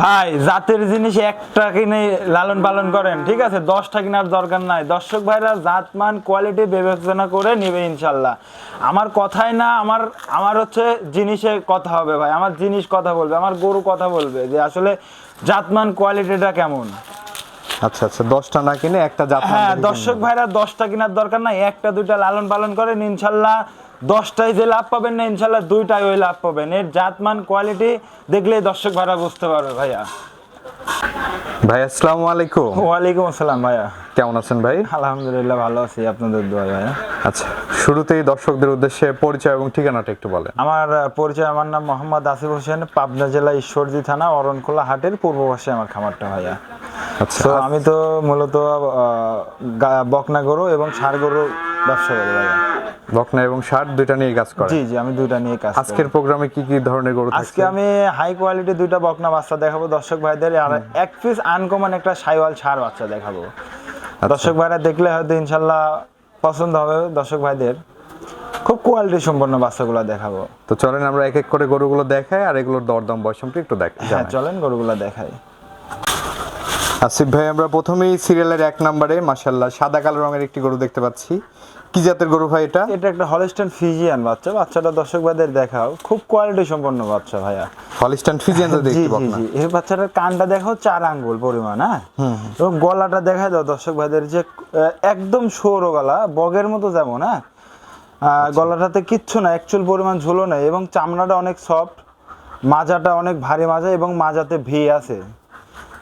ভাই জাতের জিনিস একটা কিনে লালন পালন করেন ঠিক আছে? দশটা কেনার দরকার নাই। দর্শক ভাইরা জাত মান কোয়ালিটি বিবেচনা করে নেবে ইনশাল্লাহ। আমার কথাই না আমার আমার হচ্ছে জিনিসে কথা হবে ভাই। আমার জিনিস কথা বলবে আমার গরু কথা বলবে যে আসলে জাতমান কোয়ালিটিটা কেমন। আচ্ছা আচ্ছা দশটা না কিনে একটা জাত হ্যাঁ দর্শক ভাইরা দশটা কেনার দরকার নাই। একটা দুইটা লালন পালন করেন ইনশাল্লাহ। দশটায় যে লাভ পাবেন না ইনশাল্লাহ দুইটাই ওই লাভ পাবেন। এর জাতমান কোয়ালিটি দেখলেই দর্শক ভাড়া বুঝতে পারবে ভাইয়া। ভাই আসসালামু আলাইকুম। ওয়ালাইকুম আসসালাম ভাইয়া। কেমন আছেন ভাই? আলহামদুলিল্লাহ ভালো আছি আপনাদের দোয়া ভাইয়া। আচ্ছা শুরুতেই দর্শকদের উদ্দেশ্যে পরিচয় এবং ঠিকানাটা একটু বলেন। আমার পরিচয় আমার নাম মোহাম্মদ আসিফ হোসেন পাবনা জেলা ঈশ্বরদী থানা অরণখোলা হাটের পূর্ব পাশে আমার খামারটা ভাইয়া। আচ্ছা। আমি তো মূলত বকনা গরু এবং ষাড় গরু ব্যবসা করি ভাইয়া। বকনা এবং শার্ট দুইটা নিয়ে কাজ করেন? জি জি আমি দুইটা নিয়ে কাজ আজকের প্রোগ্রামে কি কি ধরনের গরু আজকে আমি হাই কোয়ালিটি দুইটা বকনা বাচ্চা দেখাবো দর্শক ভাইদের আর এক পিস আনকমন একটা সাইওয়াল ছাড় বাচ্চা দেখাবো। আচ্ছা। দর্শক ভাইরা দেখলে হয়তো ইনশাল্লাহ পছন্দ হবে দর্শক ভাইদের। খুব কোয়ালিটি সম্পন্ন বাচ্চাগুলো দেখাবো। তো চলেন আমরা এক এক করে গরুগুলো দেখাই আর এগুলোর দরদাম বয়সম্পর্কে একটু দেখ হ্যাঁ চলেন গরুগুলো দেখাই। আসিফ ভাই আমরা প্রথমেই সিরিয়ালের এক নম্বরে মাশাল্লাহ সাদা কালো রঙের একটি গরু দেখতে পাচ্ছি। কি জাতের গরু ভাই এটা? এটা একটা হলিস্টান ফিজিয়ান বাচ্চা। বাচ্চাটা দর্শক ভাইদের দেখাও। খুব কোয়ালিটি সম্পন্ন বাচ্চা ভাইয়া। হলিস্টান ফিজিয়ান জি দেখতে জি না। জি। এই বাচ্চাটার কানটা দেখাও চার আঙ্গুল পরিমাণ হ্যাঁ? এবং গলাটা দেখা দাও দর্শক ভাইদের যে একদম সৌর গলা বগের মতো যেমন হ্যাঁ? গলাটাতে কিচ্ছু না অ্যাকচুয়াল পরিমাণ ঝুলো নেই এবং চামড়াটা অনেক সফট মাজাটা অনেক ভারী মাজা এবং মাজাতে ভি আছে।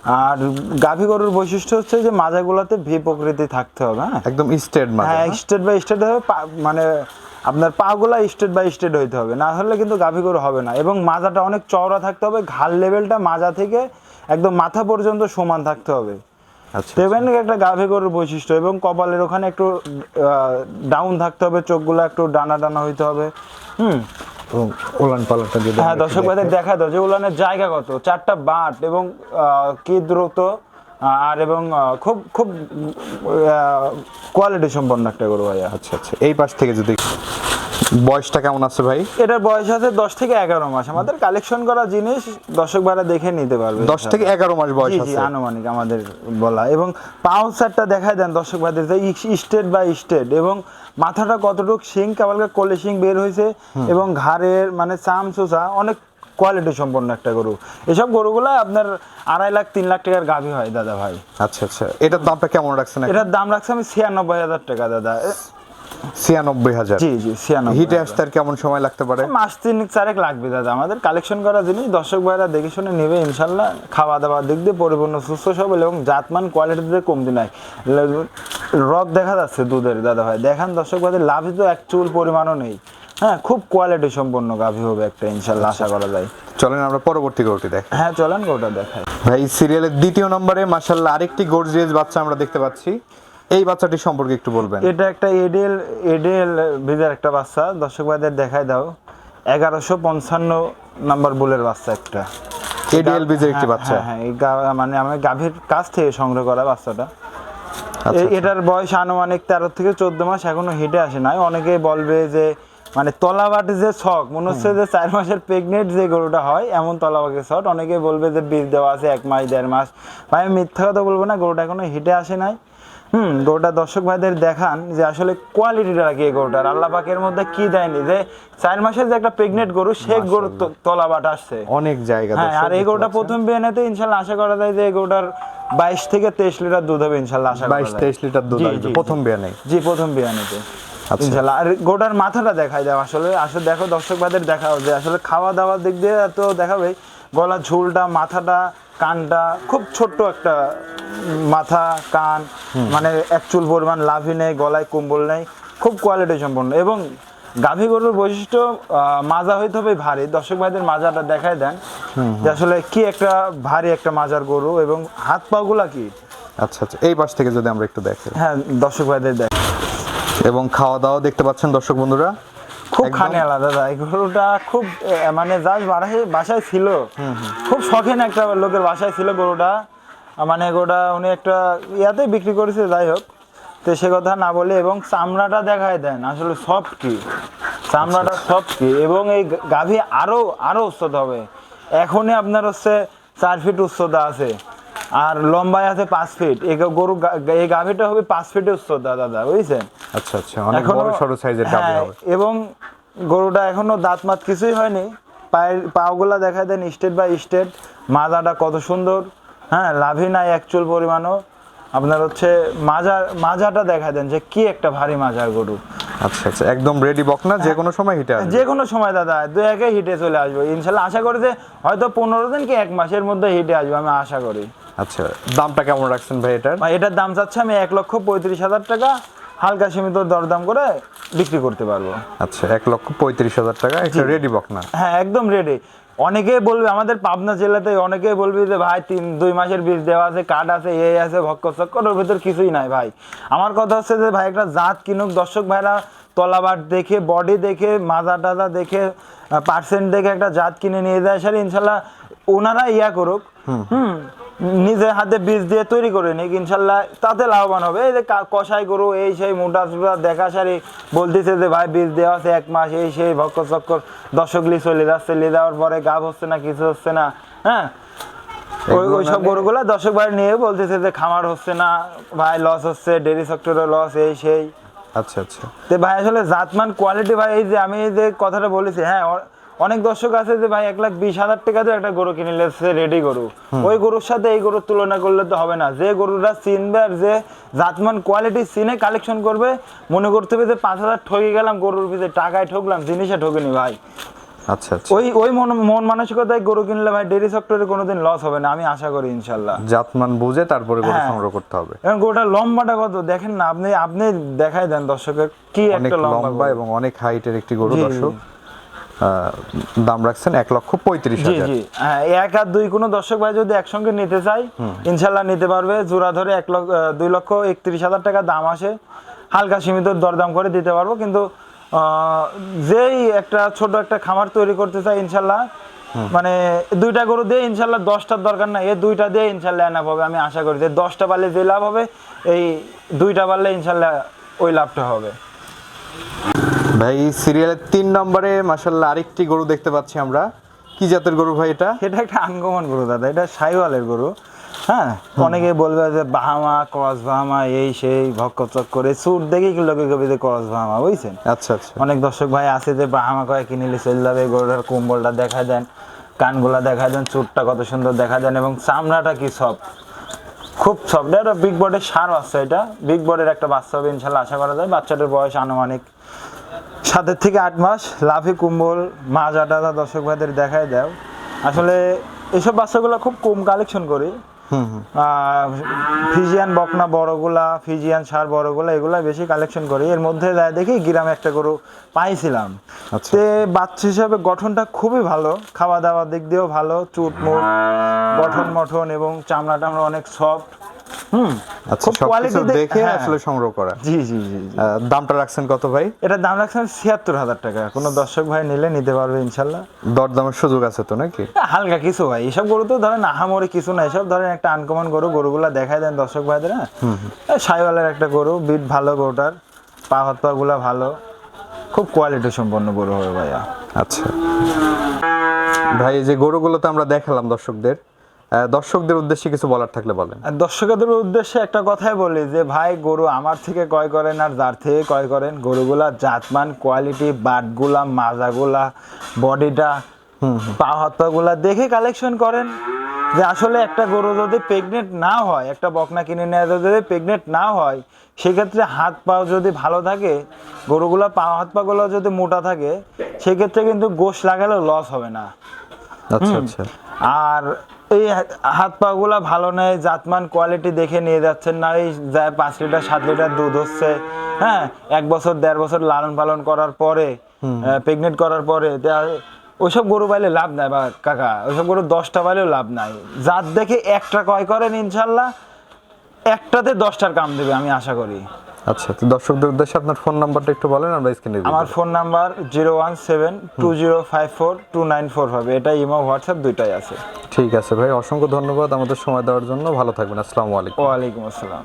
আর গাভী গরুর বৈশিষ্ট্য হচ্ছে যে মাজাগুলোতে ভি প্রকৃতি থাকতে হবে হ্যাঁ? একদম স্টেট মানে হ্যাঁ স্টেট বাই স্টেট হবে পা- মানে আপনার পাগুলা স্টেট বাই স্টেট হইতে হবে। না হলে কিন্তু গাভী গরু হবে না। এবং মাজাটা অনেক চওড়া থাকতে হবে ঘাল লেভেলটা মাজা থেকে একদম মাথা পর্যন্ত সমান থাকতে হবে। আচ্ছা দেবেন একটা গাভী গরুর বৈশিষ্ট্য এবং কপালের ওখানে একটু ডাউন থাকতে হবে চোখগুলো একটু ডানা ডানা হইতে হবে। হুম? এবং উলান পালানটা যদি হ্যাঁ দর্শক ভাইদের দেখা। দাও যে উলানের জায়গা কত? চারটা বাট এবং কি দ্রুত আর এবং খুব খুব কোয়ালিটি সম্পন্ন একটা গরু ভাইয়া। আচ্ছা আচ্ছা। এই পাশ থেকে যদি বয়সটা কেমন আছে ভাই? এটার বয়স আছে দশ থেকে এগারো মাস। আমাদের কালেকশন করা জিনিস দর্শক ভাড়া দেখে নিতে পারবে। দশ থেকে এগারো মাস বয়স আছে। আনুমানিক আমাদের বলা। এবং পাউসারটা দেখায় দেন দর্শক ভাইদের যে স্টেট বাই স্টেট। এবং মাথাটা কতটুক শিং কাবালকা কোলে শিং বের হয়েছে। এবং ঘাড়ের মানে চাম চোচা অনেক কোয়ালিটি সম্পন্ন একটা গরু। এসব গরুগুলো আপনার আড়াই লাখ তিন লাখ টাকার গাভী হয় দাদা ভাই। আচ্ছা আচ্ছা। এটার দামটা কেমন রাখছেন এটার দাম রাখছে আমি ছিয়ানব্বই হাজার টাকা দাদা। ছিয়ানব্বই হাজার। জি জি ছিয়ানব্বই হিটে আসতে আর কেমন সময় লাগতে পারে? মাস তিন চারেক লাগবে দাদা। আমাদের কালেকশন করা জিনিস দর্শক ভাইরা দেখে শুনে নেবে ইনশাল্লাহ খাওয়া দিক দিয়ে পরিপূর্ণ সুস্থ সবল এবং জাতমান কোয়ালিটিতে কমতি নাই। রদ দেখা যাচ্ছে দুধের দাদা ভাই। দেখান দর্শক ভাইদের তো এক চুল পরিমাণও নেই। হ্যাঁ খুব কোয়ালিটি সম্পন্ন গাভী হবে একটা ইনশাল্লাহ আশা করা যায়। চলেন আমরা পরবর্তী গরুটি দেখ হ্যাঁ চলেন গোটা দেখায় ভাই সিরিয়ালের দ্বিতীয় নম্বরে মাশাল্লাহ আরেকটি গর্জিয়াস বাচ্চা আমরা দেখতে পাচ্ছি। এই বাচ্চাটি সম্পর্কে একটু বলবেন। এটা একটা এডেল এডেল বীজের একটা বাচ্চা। দর্শক ভাইদের দেখায় দাও। এগারোশো পঞ্চান্ন নাম্বার বুলের বাচ্চা একটা। এডিএল বীজের একটি হ্যাঁ, বাচ্চা। হ্যাঁ, হ্যাঁ, মানে আমি গাভীর কাছ থেকে সংগ্রহ করা বাচ্চাটা। আচ্ছা, এটার বয়স আনুমানিক তেরো থেকে চোদ্দ মাস এখনও হেঁটে আসে নাই। অনেকেই বলবে যে মানে তলাবাটি যে শখ মনে হচ্ছে যে চার মাসের প্রেগনেন্ট যে গরুটা হয় এমন তলাবাটি শট অনেকেই বলবে যে বীজ দেওয়া আছে এক মাস দেড় মাস। ভাই আমি মিথ্যা কথা বলব না গরুটা এখনও হেঁটে আসে নাই। হুম গরুটা দর্শক ভাইদের দেখান যে আসলে কোয়ালিটিটা কি গরুটার। আল্লাহ পাকের মধ্যে কি দেয়নি? যে চার মাসের যে একটা প্রেগনেন্ট গরু সে গরু তলাবাট আসছে। অনেক জায়গা হ্যাঁ আর এই গরুটা প্রথম বিয়ানেতে ইনশাল্লাহ আশা করা যায় যে এই গরুটার বাইশ থেকে তেইশ লিটার দুধ হবে ইনশাল্লাহ আশা বাইশ তেইশ লিটার দুধ প্রথম বিয়া নেই জি। প্রথম বিয়ানেতে। আচ্ছা। ইনশাল্লাহ আর গোটার মাথাটা দেখাই দাও আসলে। আসলে দেখো দর্শক ভাইদের দেখাও যে আসলে খাওয়া দাওয়ার দিক দিয়ে তো দেখাবে গলা ঝুলটা মাথাটা কানটা খুব ছোট্ট একটা মাথা কান মানে এক চুল পরিমাণ লাভই নেই গলায় কম্বল নেই খুব কোয়ালিটি সম্পন্ন। এবং গাভী গরুর বৈশিষ্ট্য মাজা হইতে হবে ভারী। দর্শক ভাইদের মাজাটা দেখাই দেন যে আসলে কি একটা ভারী একটা মাজার গরু এবং হাত পাগুলা কি? আচ্ছা আচ্ছা এই পাশ থেকে যদি আমরা একটু দেখি। হ্যাঁ দর্শক ভাইদের দেখ এবং খাওয়া দাওয়া দেখতে পাচ্ছেন দর্শক বন্ধুরা। খুব খানে আলাদা দাদা। এই গরুটা খুব মানে যার বাসায় ছিল। খুব শখিন একটা লোকের বাসায় ছিল গরুটা। মানে গরুটা উনি একটা ইয়াতে বিক্রি করেছে যাই হোক। তো সে কথা না বলে এবং চামড়াটা দেখায় দেন আসলে সফট কি? চামড়াটা সফট কি? এবং এই গাভী আরও আরও উচ্চত হবে। এখনই আপনার হচ্ছে চার ফিট উচ্চতা আছে। আর লম্বায় আছে পাঁচ ফিট এই গরু এই গাভীটা হবে পাঁচ ফিট উচ্চতা দাদা বুঝছেন? আচ্ছা আচ্ছা অনেক বড় সরু সাইজের গাভী হ্যাঁ, হবে। এবং গরুটা এখনও দাঁত মাত কিছুই হয়নি। পায়ের পাগুলা দেখা দেন স্টেট বাই স্টেট মাজাটা কত সুন্দর। হ্যাঁ লাভই নাই অ্যাকচুয়াল পরিমাণও। আপনার হচ্ছে মাজার মাজাটা দেখা দেন যে কি একটা ভারী মাজার গরু। আচ্ছা আচ্ছা একদম রেডি বক না যে কোনো সময় হিটে আসবে। যে কোনো সময় দাদা দু একে হিটে চলে আসব। ইনশাল্লাহ আশা করি যে হয়তো পনেরো দিন কি এক মাসের মধ্যে হিটে আসব আমি আশা করি। আচ্ছা দামটা কেমন রাখছেন ভাই এটার? ভাই এটার দাম চাচ্ছে আমি এক লক্ষ পঁয়ত্রিশ হাজার টাকা। হালকা সীমিত দরদাম করে বিক্রি করতে পারব। আচ্ছা এক লক্ষ পঁয়ত্রিশ হাজার টাকা একটা রেডি বকনা হ্যাঁ একদম রেডি অনেকেই বলবে আমাদের পাবনা জেলাতে অনেকেই বলবে যে ভাই তিন দুই মাসের বীজ দেওয়া আছে কাঠ আছে এই আছে ভক্ক চক্কর ওর ভিতর কিছুই নাই ভাই। আমার কথা হচ্ছে যে ভাই একটা জাত কিনুক দর্শক ভাইরা তলাবাট দেখে বডি দেখে মাজা টাজা দেখে পার্সেন্ট দেখে একটা জাত কিনে নিয়ে যায় স্যার ইনশাল্লাহ ওনারা ইয়া করুক। হুম। নিজে হাতে বীজ দিয়ে তৈরি করে নিক ইনশাল্লাহ তাতে লাভবান হবে। এই যে কষাই গরু এই সেই মোটা সুটা দেখা সারি বলতেছে যে ভাই বীজ দেওয়া আছে এক মাস এই সেই ভক্কর চক্কর দর্শক লি চলে যাচ্ছে লি দেওয়ার পরে গাভ হচ্ছে না কিছু হচ্ছে না। হ্যাঁ? ওই ওই সব নাহলে- গরুগুলা দর্শক ভাই নিয়ে বলতেছে যে খামার হচ্ছে না ভাই লস হচ্ছে ডেরি সেক্টরে লস এই সেই। আচ্ছা আচ্ছা। তো ভাই আসলে জাতমান কোয়ালিটি ভাই এই যে আমি এই যে কথাটা বলেছি হ্যাঁ অনেক দর্শক আছে যে ভাই এক লাখ বিশ হাজার টাকা দিয়ে একটা গরু কিনে নিলেছে রেডি গরু। ওই গরুর সাথে এই গরুর তুলনা করলে তো হবে না। যে গরুটা চিনবে আর যে জাতমান কোয়ালিটি চিনে কালেকশন করবে মনে করতে হবে যে পাঁচ হাজার ঠকে গেলাম গরুর পিছনে টাকায় ঠকলাম জিনিসে ঠকিনি ভাই। আচ্ছা আচ্ছা। ওই ওই মন মন মানসিকতায় গরু কিনলে ভাই ডেরি সেক্টরে কোনোদিন লস হবে না আমি আশা করি ইনশাল্লাহ। জাতমান বুঝে তারপরে গরু হ্যাঁ। সংগ্রহ করতে হবে। এখন গরুটার লম্বাটা কত? দেখেন না আপনি আপনি দেখাই দেন দর্শকের কি একটা লম্বা এবং অনেক হাইটের একটি গরু। দর্শক। দাম রাখছেন এক লক্ষ পঁয়ত্রিশ জি হাজার। জি। হ্যাঁ এক আর দুই কোনো দর্শক ভাই যদি একসঙ্গে নিতে চাই ইনশাল্লাহ নিতে পারবে। জোড়া ধরে এক লক্ষ দুই লক্ষ একত্রিশ হাজার টাকা দাম আসে। হালকা সীমিত দরদাম করে দিতে পারব। কিন্তু যেই একটা ছোট একটা খামার তৈরি করতে চাই ইনশাল্লাহ মানে দুইটা গরু দিয়ে ইনশাল্লাহ দশটার দরকার নাই। এই দুইটা দিয়ে ইনশাল্লাহ এনাফ হবে। আমি আশা করি যে দশটা পারলে যে লাভ হবে এই দুইটা পারলে ইনশাল্লাহ ওই লাভটা হবে। ভাই সিরিয়ালের তিন নম্বরে মাসাল্লাহ আরেকটি গরু দেখতে পাচ্ছি আমরা। কি জাতের গরু ভাই এটা? এটা একটা আঙ্গমান গরু দাদা। এটা সাইওয়ালের গরু। হ্যাঁ অনেকে বলবে যে বাহামা ক্রস বাহামা এই সেই ভক্ক চক করে সুট দেখেই লোকে কবি যে ক্রস বাহামা বুঝছেন? আচ্ছা আচ্ছা। অনেক দর্শক ভাই আছে যে বাহামা কয়ে কিনিলে চলে যাবে গরুটার কোম্বলটা দেখা দেন কানগুলা দেখা দেন চুটটা কত সুন্দর দেখা দেন এবং চামড়াটা কি সব খুব সব এটা বিগ বডের সার বাচ্চা এটা। বিগ বডের একটা বাচ্চা হবে ইনশাল্লাহ আশা করা যায়। বাচ্চাটার বয়স আনুমানিক সাতের থেকে আট মাস লাফি কুম্বল মাজা টাজা দর্শক ভাইদের দেখায় দাও। আসলে এসব বাচ্চাগুলো খুব কম কালেকশন করি। ফিজিয়ান বকনা বড়গুলা ফিজিয়ান সার বড়গুলা এগুলা বেশি কালেকশন করি। এর মধ্যে যায় দেখি গ্রামে একটা গরু পাইছিলাম। আচ্ছা। তে বাচ্চা হিসাবে গঠনটা খুবই ভালো। খাওয়া দাওয়ার দিক দিয়েও ভালো চুট মুট গঠন মঠন এবং চামড়া টামড়া অনেক সফট হুম। আচ্ছা দেখে হ্যাঁ। আসলে সংগ্রহ করা। জি জি জি জি। দামটা রাখছেন কত ভাই? এটার দাম রাখছেন ছিয়াত্তর হাজার টাকা। কোনো দর্শক ভাই নিলে নিতে পারবে ইনশাল্লাহ। দরদামের সুযোগ আছে তো নাকি? হালকা কিছু ভাই। এসব গরু তো ধরেন আহামরি কিছু না। এসব ধরেন একটা আনকমন গরু গরুগুলা দেখাই দেন দর্শক ভাইদের হ্যাঁ? সাইওয়ালের একটা গরু বিট ভালো গরুটার পা হাত পা গুলা ভালো। খুব কোয়ালিটি সম্পন্ন গরু হবে ভাইয়া। আচ্ছা। ভাই এই যে গরুগুলো তো আমরা দেখালাম দর্শকদের। দর্শকদের উদ্দেশ্যে কিছু বলার থাকলে বলেন। দর্শকদের উদ্দেশ্যে একটা কথাই বলি যে ভাই গরু আমার থেকে ক্রয় করেন আর যার থেকে ক্রয় করেন গরুগুলা জাতমান কোয়ালিটি বাটগুলা মাজাগুলা বডিটা পা দেখে কালেকশন করেন। যে আসলে একটা গরু যদি প্রেগনেন্ট না হয় একটা বকনা কিনে নেওয়া যদি প্রেগনেন্ট না হয় সেক্ষেত্রে হাত পা যদি ভালো থাকে গরুগুলা পা হাত পাগুলো যদি মোটা থাকে সেক্ষেত্রে কিন্তু গোশ লাগালেও লস হবে না। আচ্ছা আচ্ছা। আর এই হাত পা গুলা ভালো নেই জাতমান কোয়ালিটি দেখে নিয়ে যাচ্ছেন না এই যায় পাঁচ লিটার সাত লিটার দুধ হচ্ছে। হ্যাঁ এক বছর দেড় বছর লালন পালন করার পরে প্রেগনেন্ট করার পরে ওইসব গরু পাইলে লাভ নাই বা কাকা ওইসব গরু দশটা পাইলেও লাভ নাই। জাত দেখে একটা ক্রয় করেন ইনশাল্লাহ একটাতে দশটার কাম দেবে আমি আশা করি। আচ্ছা তো দর্শকদের উদ্দেশ্যে আপনার ফোন নাম্বারটা একটু বলেন আমরা স্ক্রিনে আমার phone number zero one seven two zero five four two nine four five এটা ইমো হোয়াটসঅ্যাপ দুইটাই আছে। ঠিক আছে ভাই অসংখ্য ধন্যবাদ আমাদের সময় দেওয়ার জন্য। ভালো থাকবেন আসসালামু আলাইকুম। ওয়ালাইকুম আসসালাম।